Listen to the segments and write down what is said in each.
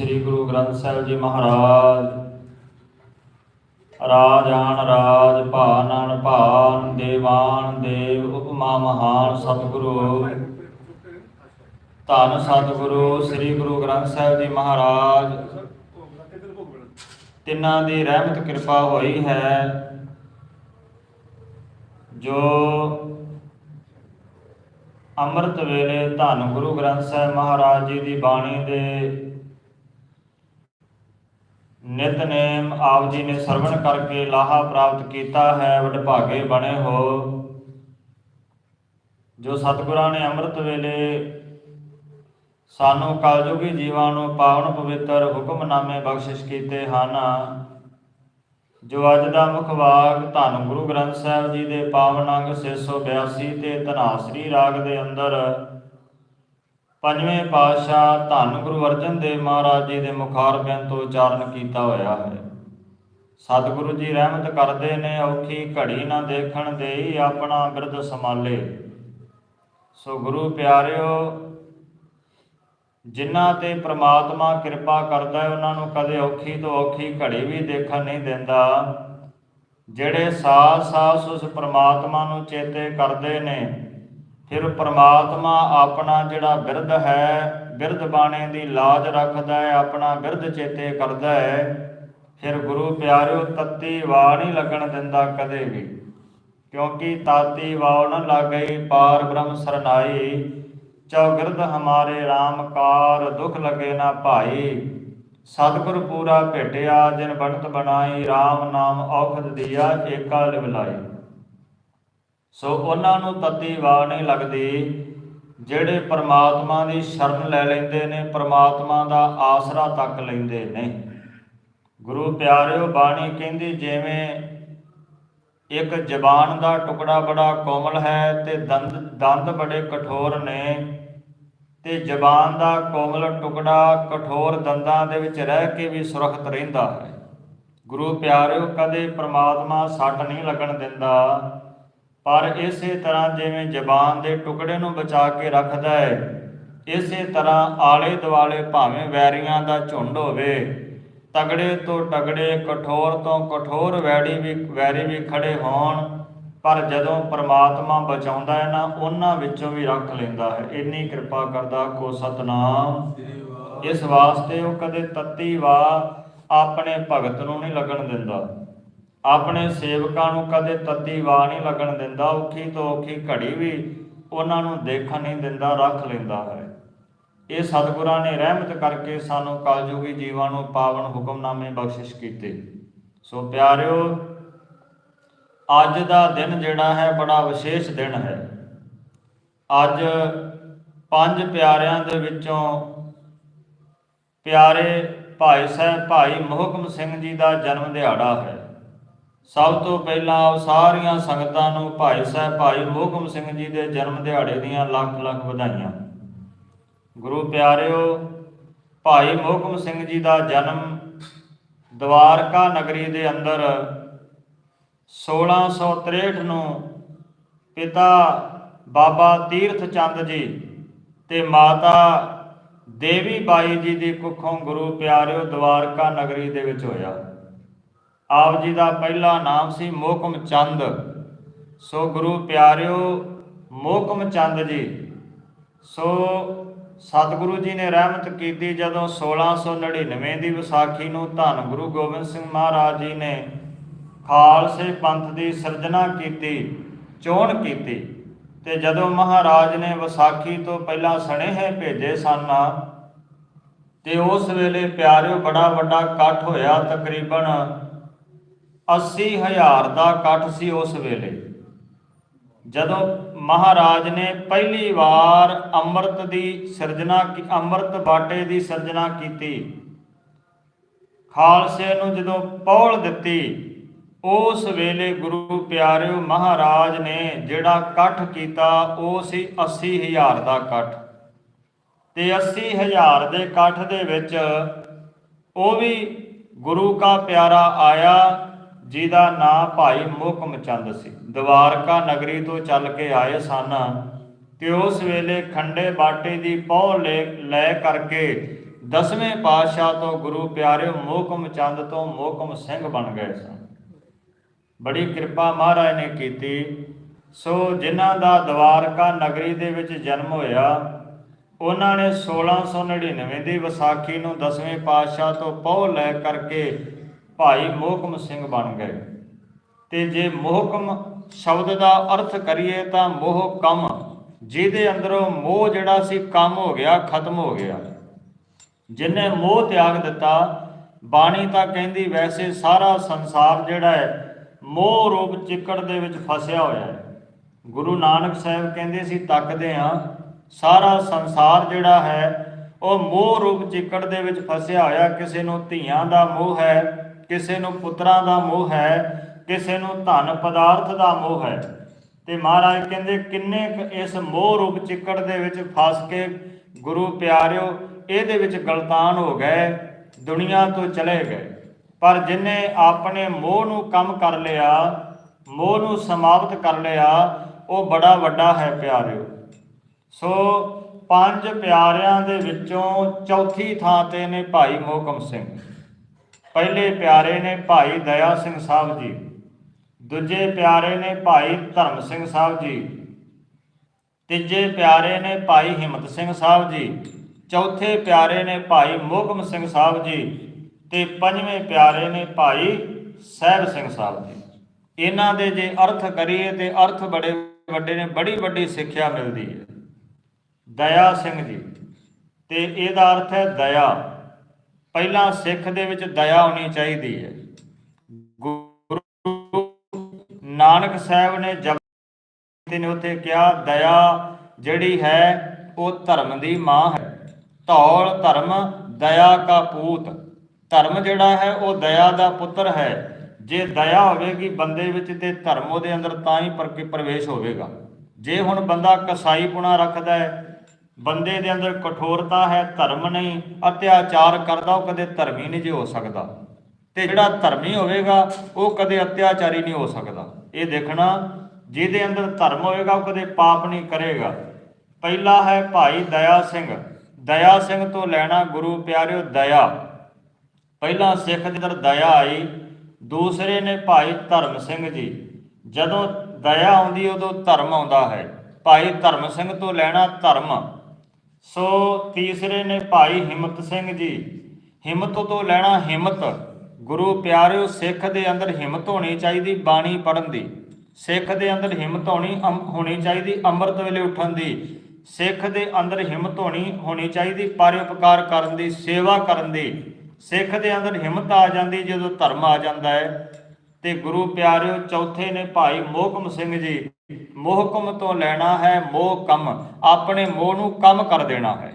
ਸ੍ਰੀ ਗੁਰੂ ਗ੍ਰੰਥ ਸਾਹਿਬ ਜੀ ਮਹਾਰਾਜ। ਰਾਜਾਨ ਰਾਜ, ਭਾਨਨ ਭਾਨ, ਦੇਵਾਨ ਦੇਵ, ਉਪਮਾ ਮਹਾਨ ਸਤਿਗੁਰੂ। ਧੰਨ ਸਤਿਗੁਰੂ ਸ੍ਰੀ ਗੁਰੂ ਗ੍ਰੰਥ ਸਾਹਿਬ ਜੀ ਮਹਾਰਾਜ। ਤਿੰਨਾਂ ਦੀ ਰਹਿਮਤ ਕਿਰਪਾ ਹੋਈ ਹੈ। ਜੋ ਅੰਮ੍ਰਿਤ ਵੇਲੇ ਧੰਨ ਗੁਰੂ ਗ੍ਰੰਥ ਸਾਹਿਬ ਮਹਾਰਾਜ ਜੀ ਦੀ ਬਾਣੀ ਦੇ ਨਿਤਨੇਮ ਆਪ ਜੀ ਨੇ ਸਰਵਣ ਕਰਕੇ ਲਾਹਾ ਪ੍ਰਾਪਤ ਕੀਤਾ ਹੈ, ਵਡਭਾਗੇ ਬਣੇ ਹੋ। ਜੋ ਸਤਿਗੁਰਾਂ ਨੇ ਅੰਮ੍ਰਿਤ ਵੇਲੇ ਸਾਨੂੰ ਕਲਯੁਗੀ ਜੀਵਾਂ ਨੂੰ ਪਾਵਨ ਪਵਿੱਤਰ ਹੁਕਮਨਾਮੇ ਬਖਸ਼ਿਸ਼ ਕੀਤੇ ਹਨ, ਜੋ ਅੱਜ ਦਾ ਮੁੱਖ ਵਾਕ ਧੰਨ ਗੁਰੂ ਗ੍ਰੰਥ ਸਾਹਿਬ ਜੀ ਦੇ ਪਾਵਨ ਅੰਗ 682 ਤੇ ਧਨਾਸਰੀ ਰਾਗ ਦੇ ਅੰਦਰ ਪੰਜਵੇਂ ਪਾਤਸ਼ਾਹ ਧੰਨ ਗੁਰੂ ਅਰਜਨ ਦੇਵ ਮਹਾਰਾਜ ਜੀ ਦੇ ਮੁਖਾਰਬਿੰਦ ਤੋਂ ਉਚਾਰਨ ਕੀਤਾ ਹੋਇਆ ਹੈ। ਸਤਿਗੁਰੂ ਜੀ ਰਹਿਮਤ ਕਰਦੇ ਨੇ, ਔਖੀ ਘੜੀ ਨਾ ਦੇਖਣ ਦੇਈ ਆਪਣਾ ਬਿਰਧ ਸੰਭਾਲੇ। ਸੋ ਗੁਰੂ ਪਿਆਰਿਓ, ਜਿਨ੍ਹਾਂ ਤੇ ਪ੍ਰਮਾਤਮਾ ਕਿਰਪਾ ਕਰਦਾ ਹੈ, ਉਹਨਾਂ ਨੂੰ ਕਦੇ ਔਖੀ ਤੋਂ ਔਖੀ ਘੜੀ ਵੀ ਦੇਖਣ ਨਹੀਂ ਦਿੰਦਾ। ਜਿਹੜੇ ਸਾਥ-ਸਾਥ ਉਸ ਪ੍ਰਮਾਤਮਾ ਨੂੰ ਚੇਤੇ ਕਰਦੇ ਨੇ ਫਿਰ ਪਰਮਾਤਮਾ ਆਪਣਾ ਜਿਹੜਾ ਬਿਰਧ ਹੈ, ਬਿਰਧ ਬਾਣੇ ਦੀ ਲਾਜ ਰੱਖਦਾ ਹੈ, ਆਪਣਾ ਬਿਰਧ ਚੇਤੇ ਕਰਦਾ ਹੈ, ਫਿਰ ਗੁਰੂ ਪਿਆਰਿਓ ਤੱਤੀ ਵਾ ਨਹੀਂ ਲੱਗਣ ਦਿੰਦਾ ਕਦੇ ਵੀ। ਕਿਉਂਕਿ ਤਾਤੀ ਵਾਹ ਨ ਲਾਗਈ ਪਾਰ ਬ੍ਰਹਮ ਸਰਨਾਈ, ਚੌਗਿਰਦ ਹਮਾਰੇ RAM ਕਾਰ ਦੁਖ ਲਗੇ ਨਾ ਭਾਈ। ਸਤਿਗੁਰ ਪੂਰਾ ਭੇਟਿਆ, ਜਿਨ ਬਣਤ ਬਣਾਈ RAM ਨਾਮ ਔਖਦ ਦਿਆ, ਏਕਾ ਲਿਵਲਾਈ ਸੋ ਉਹਨਾਂ ਨੂੰ ਤਤੀ ਵਾਹ ਨਹੀਂ ਲੱਗਦੀ, ਜਿਹੜੇ ਪਰਮਾਤਮਾ ਦੀ ਸ਼ਰਨ ਲੈ ਲੈਂਦੇ ਨੇ, ਪਰਮਾਤਮਾ ਦਾ ਆਸਰਾ ਤੱਕ ਲੈਂਦੇ ਨੇ। ਗੁਰੂ ਪਿਆਰਿਓ, ਬਾਣੀ ਕਹਿੰਦੀ ਜਿਵੇਂ ਇੱਕ ਜ਼ਬਾਨ ਦਾ ਟੁਕੜਾ ਬੜਾ ਕੋਮਲ ਹੈ ਤੇ ਦੰਦ ਦੰਦ ਬੜੇ ਕਠੋਰ ਨੇ, ਤੇ ਜ਼ਬਾਨ ਦਾ ਕੋਮਲ ਟੁਕੜਾ ਕਠੋਰ ਦੰਦਾਂ ਦੇ ਵਿੱਚ ਰਹਿ ਕੇ ਵੀ ਸੁਰੱਖਿਅਤ ਰਹਿੰਦਾ ਹੈ। ਗੁਰੂ ਪਿਆਰਿਓ, ਕਦੇ ਪ੍ਰਮਾਤਮਾ ਸੱਟ ਨਹੀਂ ਲੱਗਣ ਦਿੰਦਾ। ਪਰ ਇਸੇ ਤਰ੍ਹਾਂ ਜਿਵੇਂ ਜ਼ਬਾਨ ਦੇ ਟੁਕੜੇ ਨੂੰ ਬਚਾ ਕੇ ਰੱਖਦਾ ਹੈ, ਇਸੇ ਤਰ੍ਹਾਂ ਆਲੇ ਦੁਆਲੇ ਭਾਵੇਂ ਵੈਰੀਆਂ ਦਾ ਝੁੰਡ ਹੋਵੇ, ਤਗੜੇ ਤੋਂ ਤਗੜੇ, ਕਠੋਰ ਤੋਂ ਕਠੋਰ ਵੈਰੀ ਵੀ ਵੈਰੀ ਵੀ ਖੜੇ ਹੋਣ, ਪਰ ਜਦੋਂ ਪ੍ਰਮਾਤਮਾ ਬਚਾਉਂਦਾ ਹੈ ਨਾ, ਉਹਨਾਂ ਵਿੱਚੋਂ ਵੀ ਰੱਖ ਲੈਂਦਾ ਹੈ। ਇੰਨੀ ਕਿਰਪਾ ਕਰਦਾ ਕੋ ਸਤਨਾਮ। ਇਸ ਵਾਸਤੇ ਉਹ ਕਦੇ ਤੱਤੀ ਵਾ ਆਪਣੇ ਭਗਤ ਨੂੰ ਨਹੀਂ ਲੱਗਣ ਦਿੰਦਾ। ਆਪਣੇ ਸੇਵਕਾਂ ਨੂੰ ਕਦੇ ਤੱਤੀ ਵਾ ਨਹੀਂ ਲੱਗਣ ਦਿੰਦਾ, ਔਖੀ ਤੋਂ ਔਖੀ ਘੜੀ ਵੀ ਉਹਨਾਂ ਨੂੰ ਦੇਖਣ ਨਹੀਂ ਦਿੰਦਾ, ਰੱਖ ਲੈਂਦਾ ਹੈ। ਇਹ ਸਤਿਗੁਰਾਂ ਨੇ ਰਹਿਮਤ ਕਰਕੇ ਸਾਨੂੰ ਕਲਯੁਗੀ ਜੀਵਾਂ ਨੂੰ ਪਾਵਨ ਹੁਕਮਨਾਮੇ ਬਖਸ਼ਿਸ਼ ਕੀਤੇ। ਸੋ ਪਿਆਰਿਓ, ਅੱਜ ਦਾ ਦਿਨ ਜਿਹੜਾ ਹੈ, ਬੜਾ ਵਿਸ਼ੇਸ਼ ਦਿਨ ਹੈ। ਅੱਜ ਪੰਜ ਪਿਆਰਿਆਂ ਦੇ ਵਿੱਚੋਂ ਪਿਆਰੇ ਭਾਈ ਸਾਹਿਬ ਭਾਈ ਮੋਹਕਮ ਸਿੰਘ ਜੀ ਦਾ ਜਨਮ ਦਿਹਾੜਾ ਹੈ। ਸਭ ਤੋਂ ਪਹਿਲਾਂ ਆਪ ਸਾਰੀਆਂ ਸੰਗਤਾਂ ਨੂੰ ਭਾਈ ਸਾਹਿਬ, ਭਾਈ ਮੋਹਕਮ ਸਿੰਘ ਜੀ ਦੇ ਜਨਮ ਦਿਹਾੜੇ ਦੀਆਂ ਲੱਖ ਲੱਖ ਵਧਾਈਆਂ। ਗੁਰੂ ਪਿਆਰਿਓ, ਭਾਈ ਮੋਹਕਮ ਸਿੰਘ ਜੀ ਦਾ ਜਨਮ ਦਵਾਰਕਾ ਨਗਰੀ ਦੇ ਅੰਦਰ 1663 ਨੂੰ ਪਿਤਾ ਬਾਬਾ ਤੀਰਥ ਚੰਦ ਜੀ ਤੇ ਮਾਤਾ ਦੇਵੀ ਬਾਈ ਜੀ ਦੀ ਕੁੱਖੋਂ ਗੁਰੂ ਪਿਆਰਿਓ ਦਵਾਰਕਾ ਨਗਰੀ ਦੇ ਵਿੱਚ ਹੋਇਆ। ਆਪ ਜੀ ਦਾ ਪਹਿਲਾ ਨਾਮ ਸੀ ਮੋਹਕਮ ਚੰਦ। ਸੋ ਗੁਰੂ ਪਿਆਰਿਓ ਮੋਹਕਮ ਚੰਦ ਜੀ, ਸੋ ਸਤਿਗੁਰੂ ਜੀ ਨੇ ਰਹਿਮਤ ਕੀਤੀ ਜਦੋਂ 1699 ਦੀ ਵਿਸਾਖੀ ਨੂੰ ਧੰਨ ਗੁਰੂ ਗੋਬਿੰਦ ਸਿੰਘ ਮਹਾਰਾਜ ਜੀ ਨੇ ਖਾਲਸੇ ਪੰਥ ਦੀ ਸਿਰਜਣਾ ਕੀਤੀ, ਚੋਣ ਕੀਤੀ ਤੇ ਜਦੋਂ ਮਹਾਰਾਜ ਨੇ ਵਿਸਾਖੀ ਤੋਂ ਪਹਿਲਾਂ ਸਨੇਹੇ ਭੇਜੇ ਸਨ ਤੇ ਉਸ ਵੇਲੇ ਪਿਆਰਿਓ ਬੜਾ ਵੱਡਾ ਇਕੱਠ ਹੋਇਆ ਤਕਰੀਬਨ 80000 ਦਾ ਇਕੱਠ ਸੀ ਉਸ ਵੇਲੇ। ਜਦੋਂ ਮਹਾਰਾਜ ਨੇ ਪਹਿਲੀ ਵਾਰ ਅੰਮ੍ਰਿਤ ਦੀ ਸਿਰਜਣਾ ਕੀ, ਅੰਮ੍ਰਿਤ ਬਾਟੇ ਦੀ ਸਿਰਜਣਾ ਕੀਤੀ, ਖਾਲਸੇ ਨੂੰ ਜਦੋਂ ਪੌਲ ਦਿੱਤੀ, ਉਸ ਵੇਲੇ ਗੁਰੂ ਪਿਆਰਿਓ ਮਹਾਰਾਜ ਨੇ ਜਿਹੜਾ ਇਕੱਠ ਕੀਤਾ, ਉਹ ਸੀ 80000 ਦਾ ਇਕੱਠ। ਤੇ 80000 ਦੇ ਇਕੱਠ ਦੇ ਵਿੱਚ ਉਹ ਵੀ ਗੁਰੂ ਕਾ ਪਿਆਰਾ ਆਇਆ ਜਿਹਦਾ ਨਾਂ ਭਾਈ ਮੋਹਕਮ ਚੰਦ ਸੀ। ਦਵਾਰਕਾ ਨਗਰੀ ਤੋਂ ਚੱਲ ਕੇ ਆਏ ਸਨ। ਤੇ ਉਸ ਵੇਲੇ ਖੰਡੇ ਬਾਟੇ ਦੀ ਪਹੁ ਲੈ ਲੈ ਕਰਕੇ ਦਸਵੇਂ ਪਾਤਸ਼ਾਹ ਤੋਂ ਗੁਰੂ ਪਿਆਰਿਓ ਮੋਹਕਮ ਚੰਦ ਤੋਂ ਮੋਹਕਮ ਸਿੰਘ ਬਣ ਗਏ ਸਨ। ਬੜੀ ਕਿਰਪਾ ਮਹਾਰਾਜ ਨੇ ਕੀਤੀ। ਸੋ ਜਿਨ੍ਹਾਂ ਦਾ ਦਵਾਰਕਾ ਨਗਰੀ ਦੇ ਵਿੱਚ ਜਨਮ ਹੋਇਆ, ਉਹਨਾਂ ਨੇ 1699 ਦੀ ਵਿਸਾਖੀ ਨੂੰ ਦਸਵੇਂ ਪਾਤਸ਼ਾਹ ਤੋਂ ਪਹੁ ਲੈ ਕਰਕੇ ਭਾਈ ਮੋਹਕਮ ਸਿੰਘ ਬਣ ਗਏ। ਤੇ ਜੇ ਮੋਹਕਮ ਸ਼ਬਦ ਦਾ ਅਰਥ ਕਰੀਏ ਤਾਂ ਮੋਹ ਕਮ, ਜਿਹਦੇ ਅੰਦਰੋਂ ਮੋਹ ਜਿਹੜਾ ਸੀ ਕਮ ਹੋ ਗਿਆ, ਖਤਮ ਹੋ ਗਿਆ। ਜਿਨੇ ਮੋਹ ਤਿਆਗ ਦਿੱਤਾ, ਬਾਣੀ ਤਾਂ ਕਹਿੰਦੀ ਵੈਸੇ ਸਾਰਾ ਸੰਸਾਰ ਜਿਹੜਾ ਹੈ, ਮੋਹ ਰੂਪ ਚਿੱਕੜ ਦੇ ਵਿੱਚ ਫਸਿਆ ਹੋਇਆ ਹੈ। ਗੁਰੂ ਨਾਨਕ ਸਾਹਿਬ ਕਹਿੰਦੇ ਸੀ, ਤੱਕਦੇ ਆ ਸਾਰਾ ਸੰਸਾਰ ਜਿਹੜਾ ਹੈ, ਉਹ ਮੋਹ ਰੂਪ ਚਿੱਕੜ ਦੇ ਵਿੱਚ ਫਸਿਆ ਹੋਇਆ, ਕਿਸੇ ਨੂੰ ਧੀਆਂ ਦਾ ਮੋਹ ਹੈ ਕਿਸੇ ਨੂੰ ਪੁੱਤਰਾਂ ਦਾ ਮੋਹ ਹੈ, ਕਿਸੇ ਨੂੰ ਧਨ ਪਦਾਰਥ ਦਾ ਮੋਹ ਹੈ। ਤੇ ਮਹਾਰਾਜ ਕਹਿੰਦੇ, ਕਿੰਨੇ ਕੁ ਇਸ ਮੋਹ ਰੂਪ ਚਿੱਕੜ ਦੇ ਵਿੱਚ ਫਸ ਕੇ ਗੁਰੂ ਪਿਆਰਿਓ, ਇਹਦੇ ਵਿੱਚ ਗਲਤਾਨ ਹੋ ਗਏ, ਦੁਨੀਆ ਤੋਂ ਚਲੇ ਗਏ। ਪਰ ਜਿਨੇ ਆਪਣੇ ਮੋਹ ਨੂੰ ਕੰਮ ਕਰ ਲਿਆ, ਮੋਹ ਨੂੰ ਸਮਾਪਤ ਕਰ ਲਿਆ, ਉਹ ਬੜਾ ਵੱਡਾ ਹੈ ਪਿਆਰਿਓ। ਸੋ ਪੰਜ ਪਿਆਰਿਆਂ ਦੇ ਵਿੱਚੋਂ ਚੌਥੀ ਥਾਂ ਤੇ ਨੇ ਭਾਈ ਮੋਹਕਮ ਸਿੰਘ। ਪਹਿਲੇ ਪਿਆਰੇ ਨੇ ਭਾਈ ਦਇਆ ਸਿੰਘ ਸਾਹਿਬ ਜੀ, ਦੂਜੇ ਪਿਆਰੇ ਨੇ ਭਾਈ ਧਰਮ ਸਿੰਘ ਸਾਹਿਬ ਜੀ, ਤੀਜੇ ਪਿਆਰੇ ਨੇ ਭਾਈ ਹਿੰਮਤ ਸਿੰਘ ਸਾਹਿਬ ਜੀ, ਚੌਥੇ ਪਿਆਰੇ ਨੇ ਭਾਈ ਮੋਗਮ ਸਿੰਘ ਸਾਹਿਬ ਜੀ ਤੇ ਪੰਜਵੇਂ ਪਿਆਰੇ ਨੇ ਭਾਈ ਸਹਿਬ ਸਿੰਘ ਸਾਹਿਬ ਜੀ। ਇਹਨਾਂ ਦੇ ਜੇ ਅਰਥ ਕਰੀਏ ਤੇ ਅਰਥ ਬੜੇ ਵੱਡੇ ਨੇ, ਬੜੀ ਵੱਡੀ ਸਿੱਖਿਆ ਮਿਲਦੀ ਹੈ। ਦਇਆ ਸਿੰਘ ਜੀ, ਤੇ ਇਹਦਾ ਅਰਥ ਹੈ ਦਇਆ। ਪਹਿਲਾਂ ਸਿੱਖ ਦੇ ਵਿੱਚ ਦਇਆ ਹੋਣੀ ਚਾਹੀਦੀ ਹੈ। ਗੁਰੂ ਨਾਨਕ ਸਾਹਿਬ ਨੇ ਜਪ ਨੇ ਉੱਥੇ ਕਿਹਾ, ਦਇਆ ਜਿਹੜੀ ਹੈ, ਉਹ ਧਰਮ ਦੀ ਮਾਂ ਹੈ। ਧੌਲ ਧਰਮ, ਦਇਆ ਕਾ ਪੂਤ। ਧਰਮ ਜਿਹੜਾ ਹੈ, ਉਹ ਦਇਆ ਦਾ ਪੁੱਤਰ ਹੈ। ਜੇ ਦਇਆ ਹੋਵੇਗੀ ਬੰਦੇ ਵਿੱਚ ਤੇ ਧਰਮ ਉਹਦੇ ਅੰਦਰ ਤਾਂ ਹੀ ਪ੍ਰਵੇਸ਼ ਹੋਵੇਗਾ। ਜੇ ਹੁਣ ਬੰਦਾ ਕਸਾਈ ਪੁਣਾ ਰੱਖਦਾ ਹੈ ਬੰਦੇ ਦੇ ਅੰਦਰ ਕਠੋਰਤਾ ਹੈ, ਧਰਮ ਨਹੀਂ, ਅਤਿਆਚਾਰ ਕਰਦਾ, ਉਹ ਕਦੇ ਧਰਮੀ ਨਹੀਂ ਜੇ ਹੋ ਸਕਦਾ। ਤੇ ਜਿਹੜਾ ਧਰਮੀ ਹੋਵੇਗਾ, ਉਹ ਕਦੇ ਅਤਿਆਚਾਰੀ ਨਹੀਂ ਹੋ ਸਕਦਾ। ਇਹ ਦੇਖਣਾ, ਜਿਹਦੇ ਅੰਦਰ ਧਰਮ ਹੋਵੇਗਾ, ਉਹ ਕਦੇ ਪਾਪ ਨਹੀਂ ਕਰੇਗਾ। ਪਹਿਲਾ ਹੈ ਭਾਈ ਦਇਆ ਸਿੰਘ। ਦਇਆ ਸਿੰਘ ਤੋਂ ਲੈਣਾ ਗੁਰੂ ਪਿਆਰਿਓ ਦਇਆ। ਪਹਿਲਾ ਸਿੱਖ ਦੇ ਅੰਦਰ ਦਇਆ ਆਈ, ਦੂਸਰੇ ਨੇ ਭਾਈ ਧਰਮ ਸਿੰਘ ਜੀ। ਜਦੋਂ ਦਇਆ ਆਉਂਦੀ, ਉਦੋਂ ਧਰਮ ਆਉਂਦਾ ਹੈ। ਭਾਈ ਧਰਮ ਸਿੰਘ ਤੋਂ ਲੈਣਾ ਧਰਮ। ਸੋ ਤੀਸਰੇ ਨੇ ਭਾਈ ਹਿੰਮਤ ਸਿੰਘ ਜੀ, ਹਿੰਮਤ ਤੋਂ ਲੈਣਾ ਹਿੰਮਤ। ਗੁਰੂ ਪਿਆਰਿਓ, ਸਿੱਖ ਦੇ ਅੰਦਰ ਹਿੰਮਤ ਹੋਣੀ ਚਾਹੀਦੀ ਬਾਣੀ ਪੜਨ ਦੀ। ਸਿੱਖ ਦੇ ਅੰਦਰ ਹਿੰਮਤ ਹੋਣੀ ਅਮ- ਹੋਣੀ ਚਾਹੀਦੀ ਅੰਮ੍ਰਿਤ ਵੇਲੇ ਉੱਠਣ ਦੀ। ਸਿੱਖ ਦੇ ਅੰਦਰ ਹਿੰਮਤ ਹੋਣੀ ਹੋਣੀ ਚਾਹੀਦੀ ਪਰਉਪਕਾਰ ਕਰਨ ਦੀ, ਸੇਵਾ ਕਰਨ ਦੀ। ਸਿੱਖ ਦੇ ਅੰਦਰ ਹਿੰਮਤ ਆ ਜਾਂਦੀ ਜਦੋਂ ਧਰਮ ਆ ਜਾਂਦਾ ਹੈ। ਤੇ ਗੁਰੂ ਪਿਆਰਿਓ, ਚੌਥੇ ਨੇ ਭਾਈ ਮੋਹਕਮ ਸਿੰਘ ਜੀ ਮੋਹਕਮ ਤੋਂ ਲੈਣਾ ਹੈ ਮੋਹ ਕੰਮ। ਆਪਣੇ ਮੋਹ ਨੂੰ ਕੰਮ ਕਰ ਦੇਣਾ ਹੈ।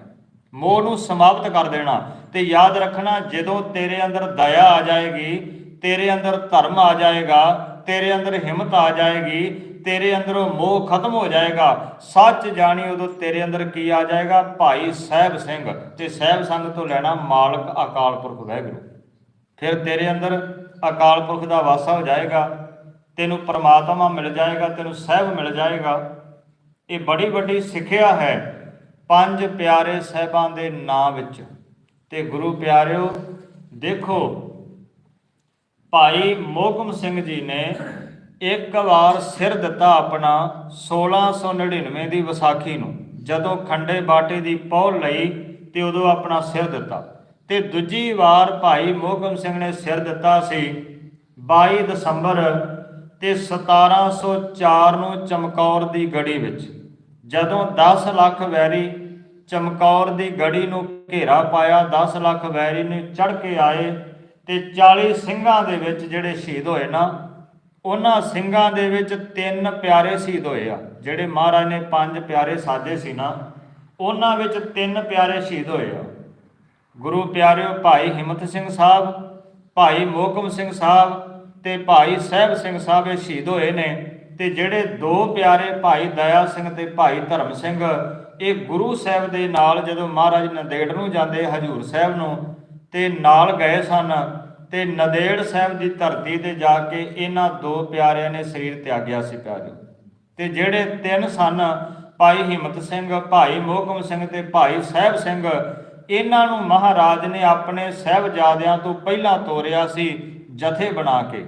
ਮੋਹ ਨੂੰ ਸਮਾਪਤ ਕਰ ਦੇਣਾ। ਤੇ ਯਾਦ ਰੱਖਣਾ, ਜਦੋਂ ਤੇਰੇ ਅੰਦਰ ਦਇਆ ਆ ਜਾਏਗੀ, ਤੇਰੇ ਅੰਦਰ ਧਰਮ ਆ ਜਾਏਗਾ, ਤੇਰੇ ਅੰਦਰ ਹਿੰਮਤ ਆ ਜਾਏਗੀ, ਤੇਰੇ ਅੰਦਰੋਂ ਮੋਹ ਖਤਮ ਹੋ ਜਾਏਗਾ। ਸੱਚ ਜਾਣੀ ਉਦੋਂ ਤੇਰੇ ਅੰਦਰ ਕੀ ਆ ਜਾਏਗਾ? ਭਾਈ ਸਾਹਿਬ ਸਿੰਘ। ਤੇ ਸਾਹਿਬ ਸੰਗ ਤੋਂ ਲੈਣਾ ਮਾਲਕ ਅਕਾਲ ਪੁਰਖ ਵਾਹਿਗੁਰੂ। ਫਿਰ ਤੇਰੇ ਅੰਦਰ ਅਕਾਲ ਪੁਰਖ ਦਾ ਵਾਸਾ ਹੋ ਜਾਏਗਾ। ਤੈਨੂੰ ਪਰਮਾਤਮਾ ਮਿਲ ਜਾਏਗਾ, ਤੈਨੂੰ ਸਹਿਬ ਮਿਲ ਜਾਏਗਾ। ਇਹ ਬੜੀ ਵੱਡੀ ਸਿੱਖਿਆ ਹੈ ਪੰਜ ਪਿਆਰੇ ਸਹਿਬਾਂ ਦੇ ਨਾਂ ਵਿੱਚ। ਤੇ ਗੁਰੂ ਪਿਆਰਿਓ, ਦੇਖੋ, ਭਾਈ ਮੋਹਕਮ ਸਿੰਘ ਜੀ ਨੇ ਇੱਕ ਵਾਰ ਸਿਰ ਦਿੱਤਾ ਆਪਣਾ 1699 ਦੀ ਵਿਸਾਖੀ ਨੂੰ, ਜਦੋਂ ਖੰਡੇ ਬਾਟੇ ਦੀ ਪੌਲ ਲਈ ਤੇ ਉਦੋਂ ਆਪਣਾ ਸਿਰ ਦਿੱਤਾ। ਤੇ ਦੂਜੀ ਵਾਰ ਭਾਈ ਮੋਹਕਮ ਸਿੰਘ ਨੇ ਸਿਰ ਦਿੱਤਾ ਸੀ 22 ਦਸੰਬਰ ਤੇ 1704 ਨੂੰ ਚਮਕੌਰ ਦੀ ਗੜੀ ਵਿੱਚ। ਜਦੋਂ 10 ਲੱਖ ਵੈਰੀ ਚਮਕੌਰ ਦੀ ਗੜੀ ਨੂੰ ਘੇਰਾ ਪਾਇਆ 10 ਲੱਖ ਵੈਰੀ ਨੇ ਚੜ ਕੇ ਆਏ ਤੇ 40 ਸਿੰਘਾਂ ਦੇ ਵਿੱਚ ਜਿਹੜੇ ਸ਼ਹੀਦ ਹੋਏ ਨਾ, ਉਹਨਾਂ ਸਿੰਘਾਂ ਦੇ ਵਿੱਚ ਤਿੰਨ ਪਿਆਰੇ ਸ਼ਹੀਦ ਹੋਏ ਆ, ਜਿਹੜੇ ਮਹਾਰਾਜ ਨੇ ਪੰਜ ਪਿਆਰੇ ਸਾਜੇ ਸੀ ਨਾ, ਉਹਨਾਂ ਵਿੱਚ ਤਿੰਨ ਪਿਆਰੇ ਸ਼ਹੀਦ ਹੋਏ ਆ। ਗੁਰੂ ਪਿਆਰਿਓ, ਭਾਈ ਹਿੰਮਤ ਸਿੰਘ ਸਾਹਿਬ, ਭਾਈ ਮੋਹਕਮ ਸਿੰਘ ਸਾਹਿਬ ਤੇ ਭਾਈ ਸਾਹਿਬ ਸਿੰਘ ਸਾਹਿਬ ਇਹ ਸ਼ਹੀਦ ਹੋਏ ਨੇ ਤੇ ਜਿਹੜੇ ਦੋ ਪਿਆਰੇ ਭਾਈ ਦਇਆ ਸਿੰਘ ਤੇ ਭਾਈ ਧਰਮ ਸਿੰਘ, ਇਹ ਗੁਰੂ ਸਾਹਿਬ ਦੇ ਨਾਲ ਜਦੋਂ ਮਹਾਰਾਜ ਨੰਦੇੜ ਨੂੰ ਜਾਂਦੇ ਹਜੂਰ ਸਾਹਿਬ ਨੂੰ ਤੇ ਨਾਲ ਗਏ ਸਨ ਤੇ ਨੰਦੇੜ ਸਾਹਿਬ ਦੀ ਧਰਤੀ ਤੇ ਜਾ ਕੇ ਇਹਨਾਂ ਦੋ ਪਿਆਰਿਆਂ ਨੇ ਸਰੀਰ ਤਿਆਗਿਆ ਸੀ ਪਿਆਰਿਓ। ਤੇ ਜਿਹੜੇ ਤਿੰਨ ਸਨ, ਭਾਈ ਹਿੰਮਤ ਸਿੰਘ, ਭਾਈ ਮੋਹਕਮ ਸਿੰਘ ਤੇ ਭਾਈ ਸਾਹਿਬ ਸਿੰਘ, ਇਹਨਾਂ ਨੂੰ ਮਹਾਰਾਜ ਨੇ ਆਪਣੇ ਸਹਿਬਜ਼ਾਦਿਆਂ ਤੋਂ ਪਹਿਲਾਂ ਤੋਰਿਆ ਸੀ ਜਥੇ ਬਣਾ ਕੇ।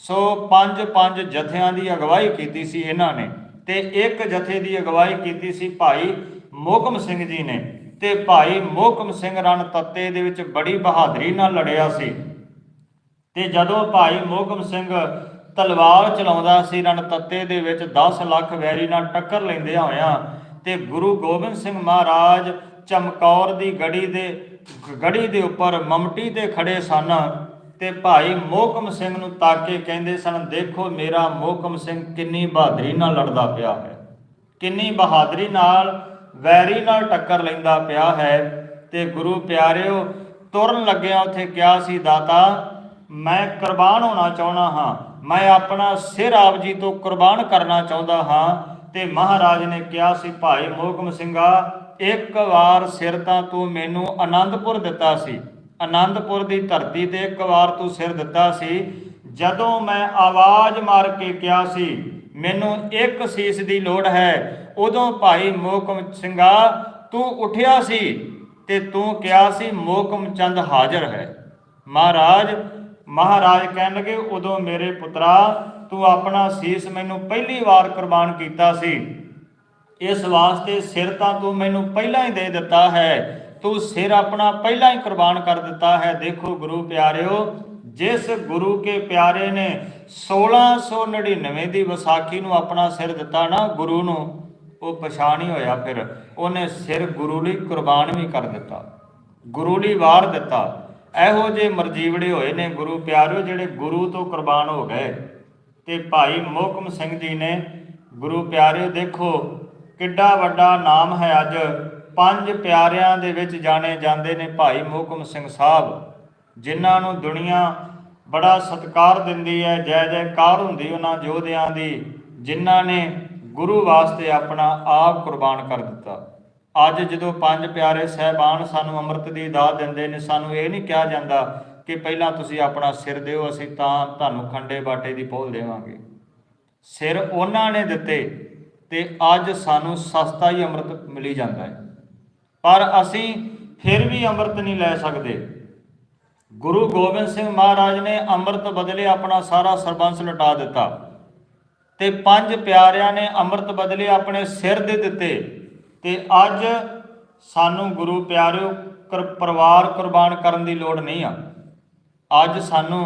ਸੋ ਪੰਜ ਪੰਜ ਜਥਿਆਂ ਦੀ ਅਗਵਾਈ ਕੀਤੀ ਸੀ ਇਹਨਾਂ ਨੇ ਤੇ ਇੱਕ ਜਥੇ ਦੀ ਅਗਵਾਈ ਕੀਤੀ ਸੀ ਭਾਈ ਮੋਕਮ ਸਿੰਘ ਜੀ ਨੇ ਤੇ ਭਾਈ ਮੋਕਮ ਸਿੰਘ ਰਣ ਤੱਤੇ ਦੇ ਵਿੱਚ ਬੜੀ ਬਹਾਦਰੀ ਨਾਲ ਲੜਿਆ ਸੀ। ਤੇ ਜਦੋਂ ਭਾਈ ਮੋਹਕਮ ਸਿੰਘ ਤਲਵਾਰ ਚਲਾਉਂਦਾ ਸੀ, ਰਣ ਤੱਤੇ ਦੇ ਵਿੱਚ 10 ਲੱਖ ਵੈਰੀ ਨਾਲ ਟੱਕਰ ਲੈਂਦੇ ਹੋਇਆਂ ਤੇ ਗੁਰੂ ਗੋਬਿੰਦ ਸਿੰਘ ਮਹਾਰਾਜ ਚਮਕੌਰ ਦੀ ਗੜੀ ਦੇ ਗੜੀ ਦੇ ਉੱਪਰ ਮਮਟੀ ਤੇ ਖੜੇ ਸਨ। ਤੇ ਭਾਈ ਮੋਹਕਮ ਸਿੰਘ ਨੂੰ ਤਾਕੇ ਕਹਿੰਦੇ ਸਨ, ਦੇਖੋ ਮੇਰਾ ਮੋਹਕਮ ਸਿੰਘ ਕਿੰਨੀ ਬਹਾਦਰੀ ਨਾਲ ਲੜਦਾ ਪਿਆ ਹੈ। ਕਿੰਨੀ ਬਹਾਦਰੀ ਨਾਲ ਵੈਰੀ ਨਾਲ ਟੱਕਰ ਲੈਂਦਾ ਪਿਆ ਹੈ ਤੇ ਗੁਰੂ ਪਿਆਰਿਓ, ਤੁਰਨ ਲੱਗਿਆ ਉੱਥੇ ਕਿਹਾ ਸੀ, ਦਾਤਾ, ਮੈਂ ਕੁਰਬਾਨ ਹੋਣਾ ਚਾਹੁੰਦਾ ਹਾਂ। ਮੈਂ ਆਪਣਾ ਸਿਰ ਆਪ ਜੀ ਤੋਂ ਕੁਰਬਾਨ ਕਰਨਾ ਚਾਹੁੰਦਾ ਹਾਂ। ਤੇ ਮਹਾਰਾਜ ਨੇ ਕਿਹਾ ਸੀ, ਭਾਈ ਮੋਹਕਮ ਸਿੰਘਾ, ਇੱਕ ਵਾਰ ਸਿਰ ਤਾਂ ਤੂੰ ਮੈਨੂੰ ਆਨੰਦਪੁਰ ਦਿੱਤਾ ਸੀ। ਆਨੰਦਪੁਰ ਦੀ ਧਰਤੀ ਤੇ ਇੱਕ ਵਾਰ ਤੂੰ ਸਿਰ ਦਿੱਤਾ ਸੀ। ਜਦੋਂ ਮੈਂ ਆਵਾਜ਼ ਮਾਰ ਕੇ ਕਿਹਾ ਸੀ, ਮੈਨੂੰ ਇੱਕ ਸੀਸ ਦੀ ਲੋੜ ਹੈ। ਉਦੋਂ ਭਾਈ ਮੋਹਕਮ ਸਿੰਘਾ, ਤੂੰ ਉੱਠਿਆ ਸੀ? ਤੇ ਤੂੰ ਕਿਹਾ ਸੀ ਮੋਹਕਮ ਚੰਦ ਹਾਜ਼ਰ ਹੈ। ਮਹਾਰਾਜ ਮਹਾਰਾਜ ਕਹਿਣ ਲੱਗੇ, ਉਦੋਂ ਮੇਰੇ ਪੁੱਤਰਾ, ਤੂੰ ਆਪਣਾ ਸੀਸ ਮੈਨੂੰ ਪਹਿਲੀ ਵਾਰ ਕੁਰਬਾਨ ਕੀਤਾ ਸੀ। ਇਸ ਵਾਸਤੇ ਸਿਰ ਤਾਂ ਤੂੰ ਮੈਨੂੰ ਪਹਿਲਾਂ ਹੀ ਦੇ ਦਿੱਤਾ ਹੈ। ਤੂੰ ਸਿਰ ਆਪਣਾ ਪਹਿਲਾਂ ਹੀ ਕੁਰਬਾਨ ਕਰ ਦਿੱਤਾ ਹੈ। ਦੇਖੋ ਗੁਰੂ ਪਿਆਰਿਓ, ਜਿਸ ਗੁਰੂ ਕੇ ਪਿਆਰੇ ਨੇ 1699 ਦੀ ਵਿਸਾਖੀ ਨੂੰ ਆਪਣਾ ਸਿਰ ਦਿੱਤਾ ਨਾ, ਗੁਰੂ ਨੂੰ, ਉਹ ਪਛਾਣ ਹੀ ਹੋਇਆ ਫਿਰ। ਉਹਨੇ ਸਿਰ ਗੁਰੂ ਲਈ ਕੁਰਬਾਨ ਵੀ ਕਰ ਦਿੱਤਾ, ਗੁਰੂ ਲਈ ਵਾਰ ਦਿੱਤਾ। ਇਹੋ ਜੇ ਮਰਜੀਵੜੇ ਹੋਏ ਨੇ ਗੁਰੂ ਪਿਆਰਿਓ, ਜਿਹੜੇ ਗੁਰੂ ਤੋਂ ਕੁਰਬਾਨ ਹੋ ਗਏ। ਤੇ ਭਾਈ ਮੋਹਕਮ ਸਿੰਘ ਜੀ ਨੇ, ਗੁਰੂ ਪਿਆਰਿਓ ਦੇਖੋ ਕਿੱਡਾ ਵੱਡਾ ਨਾਮ ਹੈ ਅੱਜ। ਪੰਜ ਪਿਆਰਿਆਂ ਦੇ ਵਿੱਚ ਜਾਣੇ ਜਾਂਦੇ ਨੇ ਭਾਈ ਮੋਹਕਮ ਸਿੰਘ ਸਾਹਿਬ, ਜਿਨ੍ਹਾਂ ਨੂੰ ਦੁਨੀਆ ਬੜਾ ਸਤਿਕਾਰ ਦਿੰਦੀ ਹੈ, ਜੈ ਜੈਕਾਰ ਹੁੰਦੀ ਉਹਨਾਂ ਯੋਧਿਆਂ ਦੀ, ਜਿਨ੍ਹਾਂ ਨੇ ਗੁਰੂ ਵਾਸਤੇ ਆਪਣਾ ਆਪ ਕੁਰਬਾਨ ਕਰ ਦਿੱਤਾ। ਅੱਜ ਜਦੋਂ ਪੰਜ ਪਿਆਰੇ ਸਹਿਬਾਨ ਸਾਨੂੰ ਅੰਮ੍ਰਿਤ ਦੀ ਦਾਤ ਦਿੰਦੇ ਨੇ, ਸਾਨੂੰ ਇਹ ਨਹੀਂ ਕਿਹਾ ਜਾਂਦਾ ਕਿ ਪਹਿਲਾਂ ਤੁਸੀਂ ਆਪਣਾ ਸਿਰ ਦਿਓ, ਅਸੀਂ ਤਾਂ ਤੁਹਾਨੂੰ ਖੰਡੇ ਬਾਟੇ ਦੀ ਪੋਲ ਦੇਵਾਂਗੇ। ਸਿਰ ਉਹਨਾਂ ਨੇ ਦਿੱਤੇ ਤੇ ਅੱਜ ਸਾਨੂੰ ਸਸਤਾ ਹੀ ਅੰਮ੍ਰਿਤ ਮਿਲੀ ਜਾਂਦਾ ਹੈ। ਪਰ ਅਸੀਂ ਫਿਰ ਵੀ ਅੰਮ੍ਰਿਤ ਨਹੀਂ ਲੈ ਸਕਦੇ। ਗੁਰੂ ਗੋਬਿੰਦ ਸਿੰਘ ਮਹਾਰਾਜ ਨੇ ਅੰਮ੍ਰਿਤ ਬਦਲੇ ਆਪਣਾ ਸਾਰਾ ਸਰਬੰਸ ਲਟਾ ਦਿੱਤਾ ਤੇ ਪੰਜ ਪਿਆਰਿਆਂ ਨੇ ਅੰਮ੍ਰਿਤ ਬਦਲੇ ਆਪਣੇ ਸਿਰ ਦੇ ਦਿੱਤੇ ਤੇ ਅੱਜ ਸਾਨੂੰ ਗੁਰੂ ਪਿਆਰਿਓ ਪਰਿਵਾਰ ਕੁਰਬਾਨ ਕਰਨ ਦੀ ਲੋੜ ਨਹੀਂ ਆ। ਅੱਜ ਸਾਨੂੰ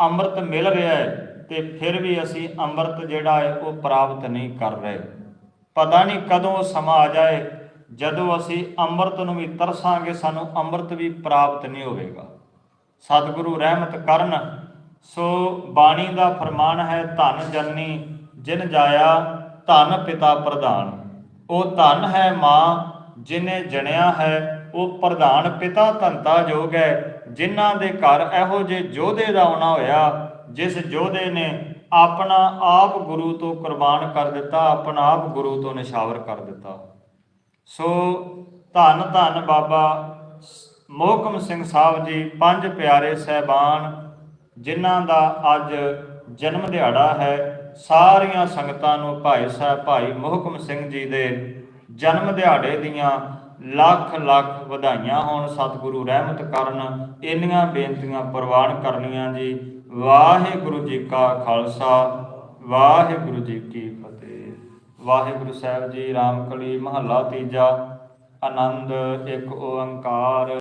ਅੰਮ੍ਰਿਤ ਮਿਲ ਰਿਹਾ ਹੈ ਤੇ ਫਿਰ ਵੀ ਅਸੀਂ ਅੰਮ੍ਰਿਤ ਜਿਹੜਾ ਹੈ ਉਹ ਪ੍ਰਾਪਤ ਨਹੀਂ ਕਰ ਰਹੇ। ਪਤਾ ਨਹੀਂ ਕਦੋਂ ਸਮਾਂ ਆ ਜਾਏ ਜਦੋਂ ਅਸੀਂ ਅੰਮ੍ਰਿਤ ਨੂੰ ਵੀ ਤਰਸਾਂਗੇ, ਸਾਨੂੰ ਅੰਮ੍ਰਿਤ ਵੀ ਪ੍ਰਾਪਤ ਨਹੀਂ ਹੋਵੇਗਾ। ਸਤਿਗੁਰੂ ਰਹਿਮਤ ਕਰਨ, ਸੋ ਬਾਣੀ ਦਾ ਫਰਮਾਨ ਹੈ, ਧਨ ਜਨਨੀ, ਜਿਨ ਜਾਇਆ ਧਨ ਪਿਤਾ ਪ੍ਰਧਾਨ। ਉਹ ਧਨ ਹੈ ਮਾਂ, ਜਿਨੇ ਜਣਿਆ ਹੈ, ਉਹ ਪ੍ਰਧਾਨ ਪਿਤਾ ਧੰਤਾ ਜੋਗ ਹੈ। ਜਿਨ੍ਹਾਂ ਦੇ ਘਰ ਇਹੋ ਜੇ ਯੋਧੇ ਦਾ ਆਉਣਾ ਹੋਇਆ, ਜਿਸ ਯੋਧੇ ਨੇ ਆਪਣਾ ਆਪ ਗੁਰੂ ਤੋਂ ਕੁਰਬਾਨ ਕਰ ਦਿੱਤਾ, ਆਪਣਾ ਆਪ ਗੁਰੂ ਤੋਂ ਨਿਸ਼ਾਵਰ ਕਰ ਦਿੱਤਾ। ਸੋ ਧੰਨ ਧੰਨ ਬਾਬਾ ਮੋਹਕਮ ਸਿੰਘ ਸਾਹਿਬ ਜੀ, ਪੰਜ ਪਿਆਰੇ ਸਹਿਬਾਨ, ਜਿਨ੍ਹਾਂ ਦਾ ਅੱਜ ਜਨਮ ਦਿਹਾੜਾ ਹੈ, ਸਾਰੀਆਂ ਸੰਗਤਾਂ ਨੂੰ ਭਾਈ ਸਾਹਿਬ ਭਾਈ ਮੋਹਕਮ ਸਿੰਘ ਜੀ ਦੇ ਜਨਮ ਦਿਹਾੜੇ ਦੀਆਂ ਲੱਖ ਲੱਖ ਵਧਾਈਆਂ ਹੋਣ। ਸਤਿਗੁਰੂ ਰਹਿਮਤ ਕਰਨ। ਇੰਨੀਆਂ ਬੇਨਤੀਆਂ ਪ੍ਰਵਾਨ ਕਰਨੀਆਂ ਜੀ। ਵਾਹਿਗੁਰੂ ਜੀ ਕਾ ਖਾਲਸਾ, ਵਾਹਿਗੁਰੂ ਜੀ ਕੀ ਵਾਹਿਗੁਰੂ ਸਾਹਿਬ ਜੀ ਰਾਮਕਲੀ ਮਹੱਲਾ ਤੀਜਾ ਆਨੰਦ ਇੱਕ ਓੰਕਾਰ।